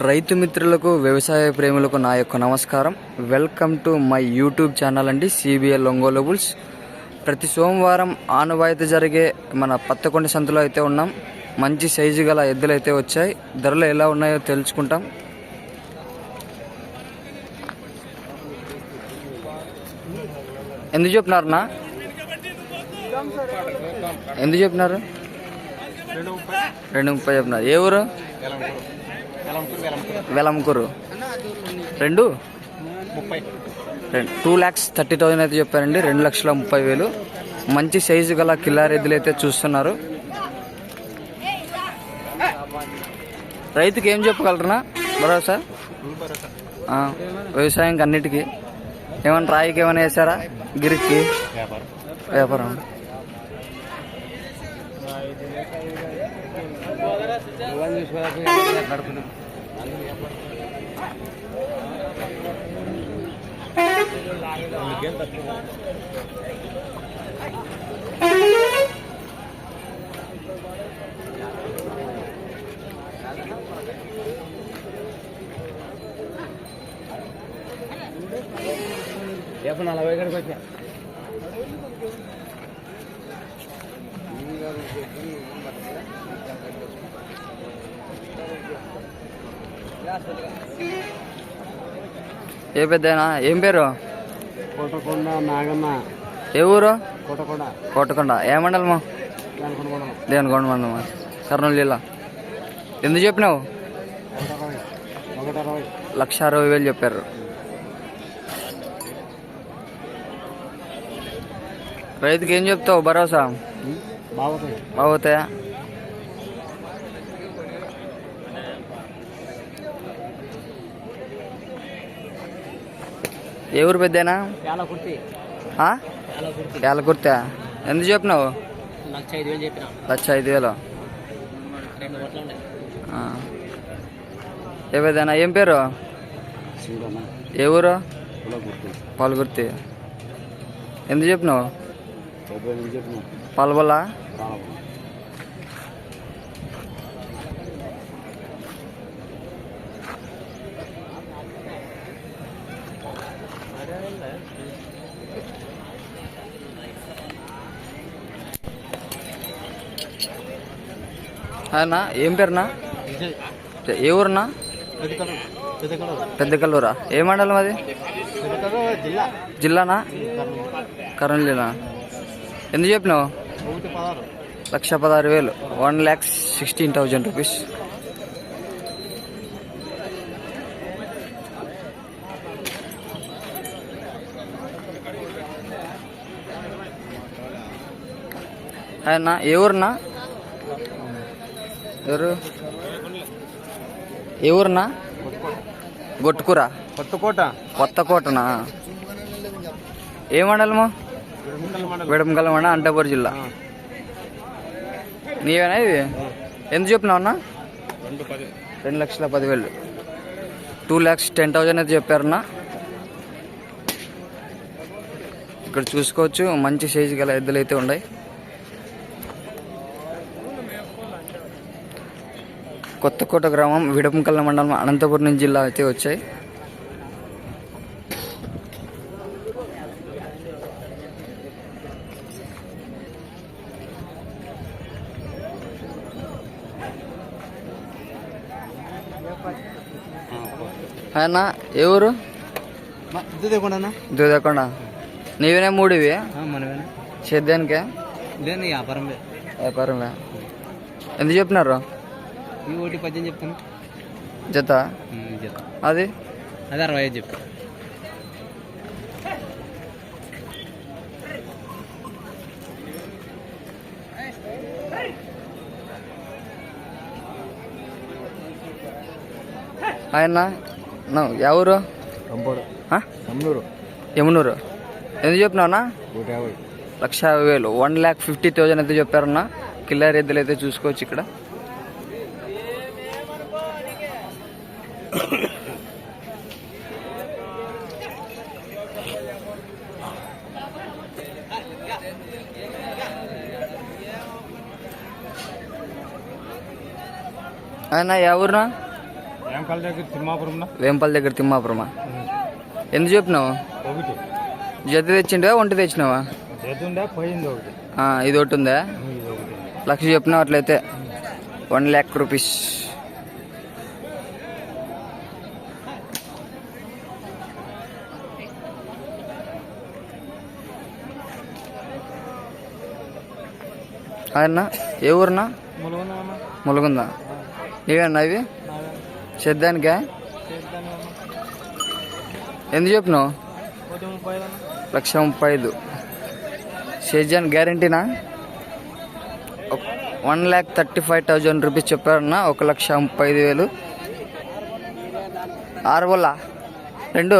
రైతు మిత్రులకు వ్యవసాయ ప్రేములకు నా యొక్క నమస్కారం. Welcome to my YouTube channel అండి సిబిఎల్ ఒంగోలు ప్రతి సోమవారం ఆనవాయితీ జరిగే మన పత్తకొండ సంతలో అయితే ఉన్నాం. మంచి సైజు గల ఎద్దులు అయితే వచ్చాయి. ధరలు ఎలా ఉన్నాయో తెలుసుకుంటాం. ఎందుకు చెప్పినారన్నా ఎందుకు చెప్పినారు? రెండు ముప్పై చెప్పినారు. ఏ ఊరు? వెలంకూరు రెండు? ముప్పై. టూ ల్యాక్స్ థర్టీ థౌసండ్ అయితే చెప్పారండి. రెండు లక్షల ముప్పై వేలు. మంచి సైజు గల కిల్లార్ ఎద్దులు అయితే చూస్తున్నారు. రైతుకి ఏం చెప్పగలరనా భరోసా? వ్యవసాయంకి అన్నిటికీ. ఏమన్నా రాయికి ఏమైనా వేసారా? గిరికి వ్యాపారం. వ్యాపారం ఎప్పుడు నలభై గడికి వచ్చా ఏ పెద్దనా ఏం పేరు? కోటకొండ నాగమ్మ. ఏ ఊరు? కోటకొండ. కోటకొండ. ఏ మండలమా? దేనికొండ మండలమా? కర్నూలు జిల్లా. ఎందుకు చెప్పినావు? లక్ష అరవై వేలు చెప్పారు. రైతుకి ఏం చెప్తావు? భరోసా? బాగుతాయా ఏ ఊరు పెద్దనా యాలకుర్తా. ఎందుకు చెప్పినావు? లక్ష ఐదు వేలు. ఆ. ఏ పెద్దనా ఏం పేరు? ఏ ఊరు? పాల్గుర్తి. ఎందుకు చెప్పినావు? డెబ్బై అన్నా ఏం పేరునా ఏ ఊరునా పెద్ద కల్లూరా ఏ మండలం అది? జిల్లానా? కర్నూలు జిల్లా ఎందుకు చెప్పినావు? లక్ష పదహారు వేలు. One lakh sixteen thousand rupees. ఆయన ఏ ఊరునా? ఎవరు? ఏ ఊరునా? గొట్టుకూర కొత్తకోట. కొత్త కోటనా ఏ మండలము? విడంగల మండలం అంటాపూర్ జిల్లా. నీవేనా ఇది ఎంత చెప్పినావు అన్న? రెండు లక్షల పదివేలు. టూ ల్యాక్స్ టెన్ థౌజండ్ అయితే చెప్పారన్న ఇక్కడ చూసుకోవచ్చు మంచి సైజు గల ఎద్దులు అయితే ఉన్నాయి. కొత్తకోట గ్రామం విడంకల్ల మండలం అనంతపురం జిల్లా అయితే వచ్చాయి. ఆయన ఏ ఊరు? దూదకొండ నీవేనే మూడివి? సేద్యానికే లేదు వ్యాపారం వ్యాపారమే ఎందుకు చెప్పినారు? ఈ ఒకటి పద్దెనిమిది చెప్తాను. జత? అది? అదే అరవై ఐదు చెప్తాను ఆయన నా ఎవరు? యమునూరు. ఎందుకు చెప్పినావునా నూట యాభై. లక్ష యాభై వేలు. వన్ ల్యాక్ ఫిఫ్టీ థౌజండ్ అయితే చెప్పారన్నా. కిల్లర్ ఎద్దులు అయితే చూసుకోవచ్చు ఇక్కడ. ఆయన ఎవరునా వేంకాల దగ్గర తిమ్మాపురంలో వేంపల్లి దగ్గర తిమ్మాపురమా? ఎందుకు చెప్పినావు? ఒకటి. జత తెచ్చిండవా ఒంటి తెచ్చినావా? పోయింది ఒకటి. ఇది ఒకటి ఉందా? లక్ష చెప్పినావు అట్లయితే. One lakh rupees. అన్న ఏ ఊరునా? ములుగుందా ఇవేనా ఇవి చేద్దానికా? ఎందుకు చెప్పినావు? లక్ష ముప్పై ఐదు. షేజాన్ గ్యారంటీనా? One lakh thirty five thousand rupees చెప్పారన్న ఒక లక్ష ముప్పై ఐదు వేలు. ఆరు బొల్ల రెండు?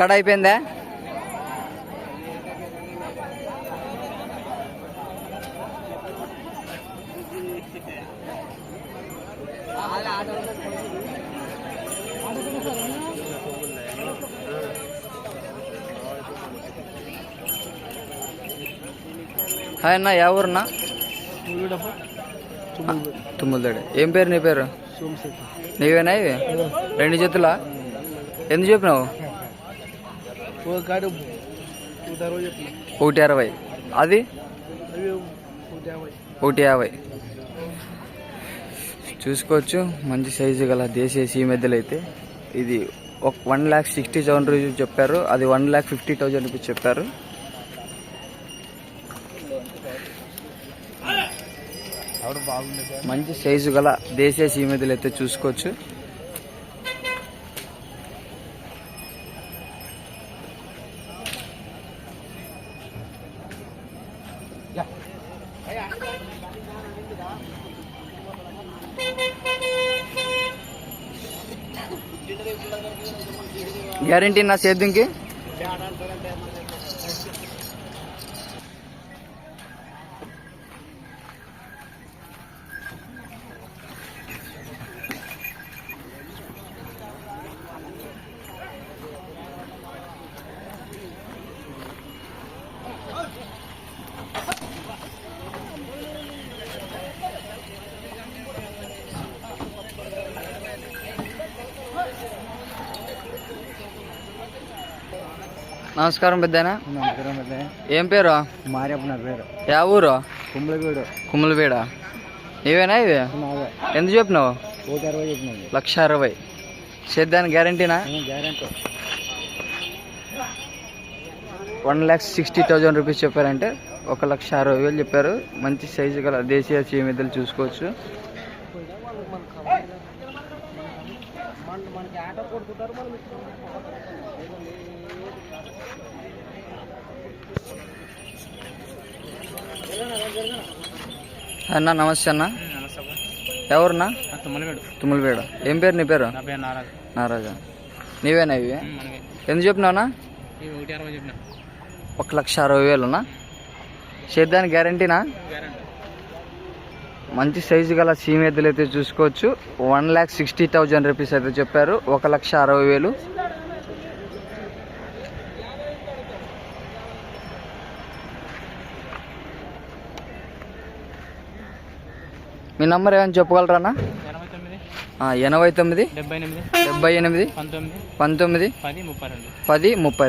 కడ అయిపోయిందా? హాయ్ అన్న యా ఊరన్నా? తుమ్ములదాడు. ఏం పేరు నీ పేరు? నీవేనా ఇవి? రెండు జతులా ఎందుకు చెప్పినావు? ఒకటి అరవై అది? ఒకటి యాభై. చూసుకోవచ్చు మంచి సైజు గల దేశీయ సీ మెద్దలు అయితే. ఇది ఒక one lakh sixty thousand rupees చెప్పారు. అది one lakh fifty thousand rupees చెప్పారు. మంచి సైజు గల దేశీయ సీ మెద్దలు అయితే చూసుకోవచ్చు. గ్యారంటీ నా సేద్యంకి? నమస్కారం పెద్దనా? నమస్కారం అదే ఏం పేరు? మారేపు నా పేరు. యా ఊరు? కుమ్మలగూడు కుమ్మలపేడ ఇవేనా ఇవి? ఎందుకు చెప్పినావు? ఒకటి అరవై చెప్పినది లక్ష అరవై. సేద్యానికి గ్యారంటీనా? Guarantee. One lakh sixty thousand rupees చెప్పారంటే ఒక లక్ష అరవై వేలు చెప్పారు. మంచి సైజు గల దేశీయ చీమిద్దలు చూసుకోవచ్చు. మనకి ఆట కొడుతుంటారు అన్న నమస్తే అన్న. ఎవరున్నా? తుమ్మలపేడ. ఏం పేరు నీ పేరు? నారాజు. నీవేనా ఇవి? ఎందుకు చెప్పినావునా ఒక లక్ష అరవై వేలునా సేద్యానికి గ్యారంటీనా? గ్యారంటీ. మంచి సైజు గల సీమెద్దలు అయితే చూసుకోవచ్చు. One lakh sixty thousand rupees అయితే చెప్పారు. ఒక లక్ష అరవై వేలు. మీ నంబర్ ఏమైనా చెప్పగలరానా? ఎనభై తొమ్మిది ఆ, ఎనభై తొమ్మిది డెబ్బై ఎనిమిది పంతొమ్మిది పంతొమ్మిది పది ముప్పై రెండు. పది ముప్పై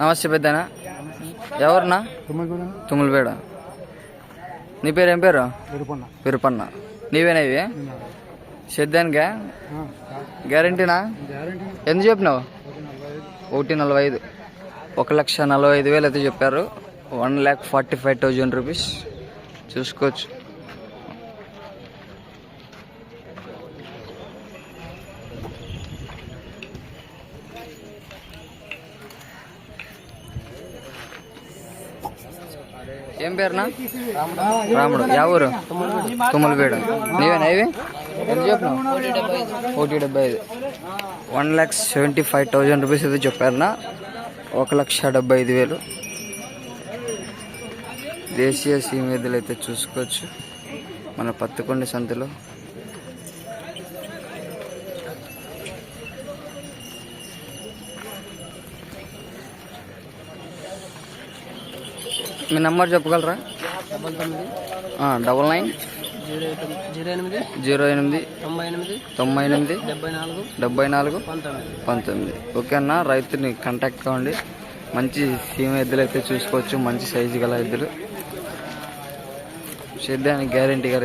నమస్తే పెద్దనా. ఎవరునా? తుమ్ములపేడ. నీ పేరు ఏం పేరు? విరుపన్న. నీవేనా ఇవి? సిద్ధానికా గ్యారంటీనా? ఎంత చెప్పినావు? ఒకటి నలభై ఐదు. ఒక లక్ష నలభై ఐదు వేలు అయితే చెప్పారు. One lakh forty five thousand rupees. చూసుకోవచ్చు. పేరునా? రాముడు. యా ఊరు? తుమ్మలపేడ నీవేనా ఇవి? ఎంత చెప్పినావు? ఒకటి డెబ్బై ఐదు. One lakh seventy five thousand rupees అయితే చెప్పారనా? ఒక లక్ష డెబ్బై ఐదు వేలు. దేశీయ సీమేదులు అయితే చూసుకోవచ్చు. మన పత్తికొండ సంతలో మీ నెంబర్ చెప్పగలరా? డబల్ తొమ్మిది. Double nine. జీరో ఎనిమిది. జీరో ఎనిమిది. తొంభై ఎనిమిది. తొంభై ఎనిమిది. డెబ్బై నాలుగు. డెబ్బై నాలుగు. పంతొమ్మిది. పంతొమ్మిది. ఓకే అన్న రైతుని కాంటాక్ట్ కావండి. మంచి సీమ ఎద్దులు అయితే చూసుకోవచ్చు. మంచి సైజు గల ఎద్దులు. సేద్యానికి గ్యారంటీ గల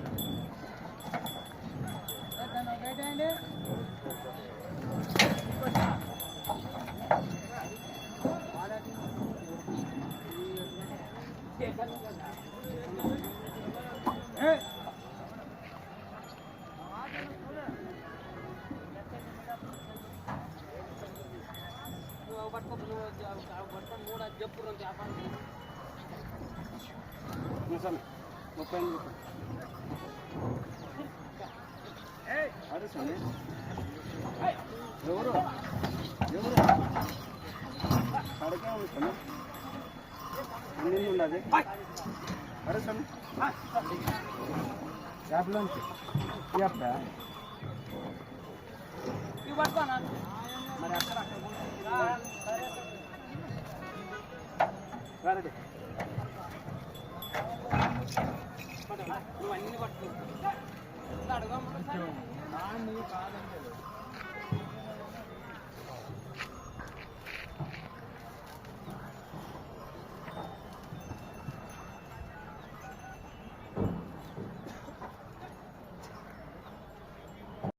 ఎద్దులనా నువ్వు అన్ని పట్టుకో